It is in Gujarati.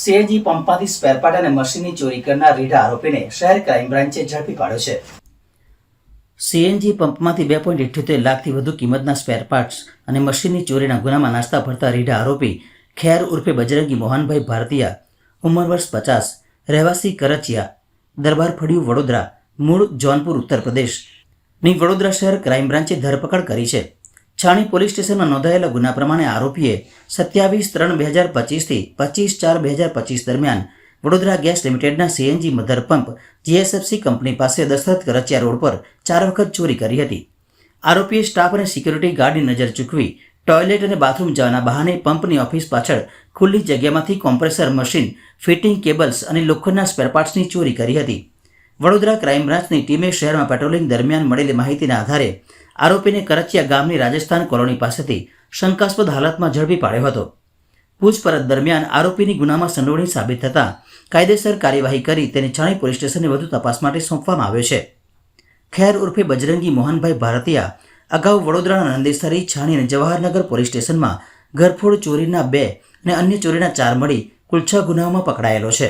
સીએનજી પંપમાંથી સ્પેરપાર્ટ અને મશીનની ચોરી કરનાર રીઢા આરોપીને શહેર ક્રાઇમ બ્રાન્ચે ઝડપી પાડ્યો છે. સીએનજી પંપમાંથી બે પોઈન્ટ ઇઠ્યોતેર લાખથી વધુ કિંમતના સ્પેરપાર્ટ્સ અને મશીનની ચોરીના ગુનામાં નાસ્તા ભરતા રીઢા આરોપી ખેર ઉર્ફે બજરંગી મોહનભાઈ ભારતીયા, ઉંમર વર્ષ પચાસ, રહેવાસી કરચિયા, દરબાર ફળિયું વડોદરા, મૂળ જોનપુર ઉત્તર પ્રદેશ વડોદરા શહેર ક્રાઇમ બ્રાન્ચે ધરપકડ કરી છે. છાણી પોલીસ સ્ટેશનમાં નોંધાયેલા ગુના પ્રમાણે આરોપીએ સત્યાવીસ ત્રણ બે હજાર પચીસથી પચીસ ચાર બે હજાર પચીસ દરમિયાન વડોદરા ગેસ લિમિટેડના CNG mother pump GSFC company પાસે દશરથ કરચિયા રોડ પર ચાર વખત ચોરી કરી હતી. આરોપીએ સ્ટાફ અને સિક્યુરિટી ગાર્ડની નજર ચૂકવી ટોયલેટ અને બાથરૂમ જવાના બહાને પંપની ઓફિસ પાછળ ખુલ્લી જગ્યામાંથી કોમ્પ્રેસર મશીન, ફિટિંગ કેબલ્સ અને લોખંડના સ્પેરપાર્ટ્સની ચોરી કરી હતી. વડોદરા ક્રાઇમ બ્રાન્ચની ટીમે શહેરમાં પેટ્રોલિંગ દરમિયાન મળેલી માહિતીના આધારે આરોપીને કરચિયા ગામની રાજસ્થાન કોલોની પાસેથી શંકાસ્પદ હાલતમાં ઝડપી પાડ્યો હતો. પૂછપરછ દરમિયાન આરોપીની ગુનામાં સંડોવણી સાબિત થતાં કાયદેસર કાર્યવાહી કરી તેને છાણી પોલીસ સ્ટેશનને વધુ તપાસ માટે સોંપવામાં આવ્યો છે. ખેર ઉર્ફે બજરંગી મોહનભાઈ ભારતીયા અગાઉ વડોદરાના નંદેસરી, છાણી અને જવાહરનગર પોલીસ સ્ટેશનમાં ઘરફોડ ચોરીના બે અને અન્ય ચોરીના ચાર મળી કુલ છ ગુનાઓમાં પકડાયેલો છે.